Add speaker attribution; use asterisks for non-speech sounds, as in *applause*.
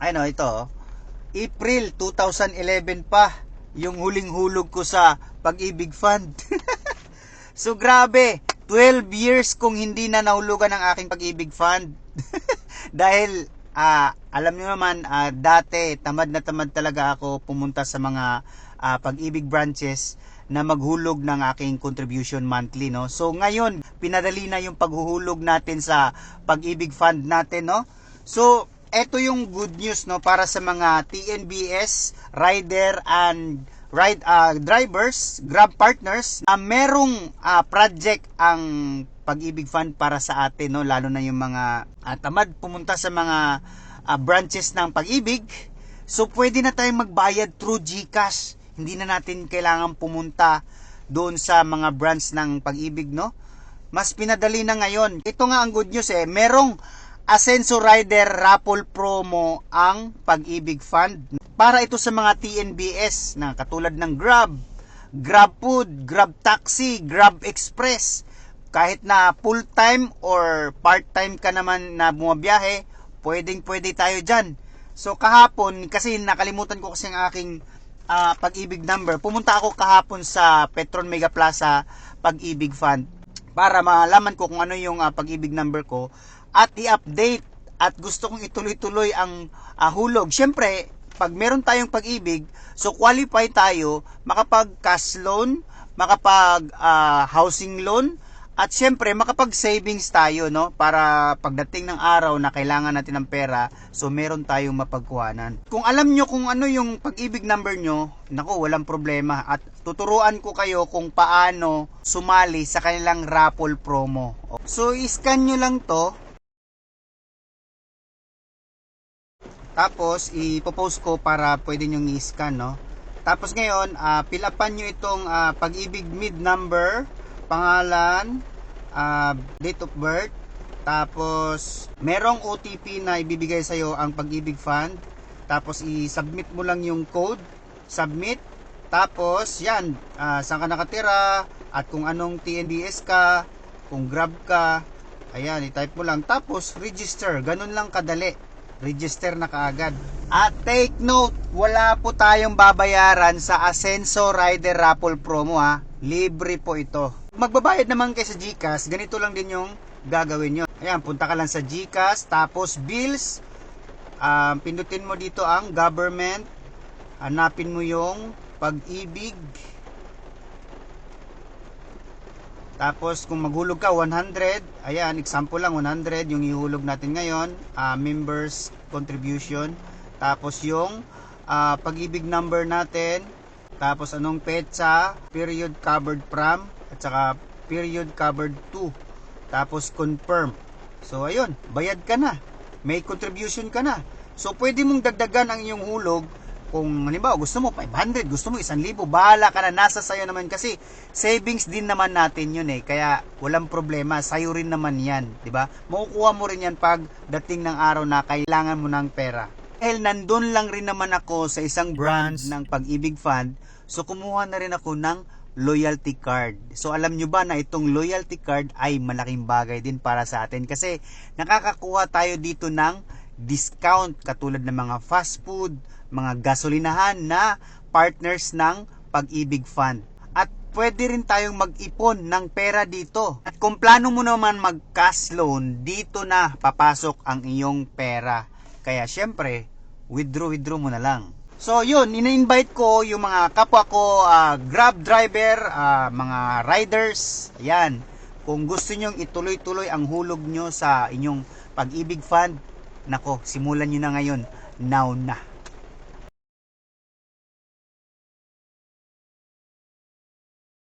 Speaker 1: ito, oh. April 2011 pa yung huling hulog ko sa Pag-ibig Fund. *laughs* so grabe, 12 years kung hindi na nahulugan ang aking Pag-ibig Fund. *laughs* Dahil ah, alam niyo naman ah, dati tamad na tamad talaga ako pumunta sa mga ah, Pag-ibig branches na maghulog ng aking contribution monthly no. So ngayon, pinadali na yung paghuhulog natin sa Pag-ibig Fund natin no. So eto yung good news no para sa mga TNBS rider and ride uh, drivers, Grab partners na merong ah, project ang Pag-ibig Fund para sa atin no lalo na yung mga ah, tamad pumunta sa mga ah, branches ng Pag-ibig. So pwede na tayong magbayad through GCash. Hindi na natin kailangan pumunta doon sa mga branch ng Pag-ibig no. Mas pinadali na ngayon. Ito nga ang good news eh, merong Asenso Rider Raffle Promo ang Pag-ibig Fund. Para ito sa mga TNBS na katulad ng Grab, Grab Food, Grab Taxi, Grab Express. Kahit na full-time or part-time ka naman na bumabiyahe, pwedeng pwede tayo dyan. So kahapon, kasi nakalimutan ko kasi ang aking ah, Pag-ibig number, pumunta ako kahapon sa Petron Mega Plaza Pag-ibig Fund para malaman ko kung ano yung ah, Pag-ibig number ko at i-update at gusto kong ituloy-tuloy ang ah, hulog. Siyempre, pag meron tayong pag-ibig, so qualify tayo makapag cash loan, makapag ah, housing loan, at siyempre makapag savings tayo no para pagdating ng araw na kailangan natin ng pera so meron tayong mapagkuhanan. Kung alam nyo kung ano yung pag-ibig number nyo, nako walang problema at tuturuan ko kayo kung paano sumali sa kanilang raffle promo. So i-scan nyo lang to Tapos, ipopost ko para pwede nyo i-scan, no? Tapos ngayon, ah, fill upan nyo itong ah, pag-ibig mid number, pangalan, ah, date of birth, tapos merong OTP na ibibigay sa'yo ang pag-ibig fund. Tapos i-submit mo lang yung code, submit. Tapos yan, ah, saan ka nakatira, at kung anong TNBS ka, kung Grab ka, ayan, i-type mo lang. Tapos register, ganun lang kadali register na kaagad. At take note, wala po tayong babayaran sa Asenso Rider Raffle Promo ha. Libre po ito. Magbabayad naman kayo sa GCash, ganito lang din yung gagawin nyo. Ayan, punta ka lang sa GCash, tapos bills, um, pindutin mo dito ang government, hanapin mo yung pag-ibig, Tapos kung maghulog ka 100, ayan example lang 100 yung ihulog natin ngayon, ah, members contribution. Tapos yung ah, pag-ibig number natin, tapos anong petsa, period covered from at saka period covered to. Tapos confirm. So ayun, bayad ka na. May contribution ka na. So pwede mong dagdagan ang iyong hulog kung halimbawa gusto mo 500, gusto mo 1,000, bahala ka na, nasa sayo naman kasi savings din naman natin yun eh. Kaya walang problema, sayo rin naman yan, 'di ba? Makukuha mo rin yan pag dating ng araw na kailangan mo ng pera. Dahil nandun lang rin naman ako sa isang branch ng Pag-ibig Fund, so kumuha na rin ako ng loyalty card. So alam nyo ba na itong loyalty card ay malaking bagay din para sa atin kasi nakakakuha tayo dito ng discount katulad ng mga fast food, mga gasolinahan na partners ng Pag-ibig Fund. At pwede rin tayong mag-ipon ng pera dito. At kung plano mo naman mag-cash loan, dito na papasok ang iyong pera. Kaya syempre, withdraw withdraw mo na lang. So yun, ina-invite ko yung mga kapwa ko, ah, Grab driver, ah, mga riders, ayan. Kung gusto nyong ituloy-tuloy ang hulog nyo sa inyong pag-ibig fund, nako, simulan nyo na ngayon, now na.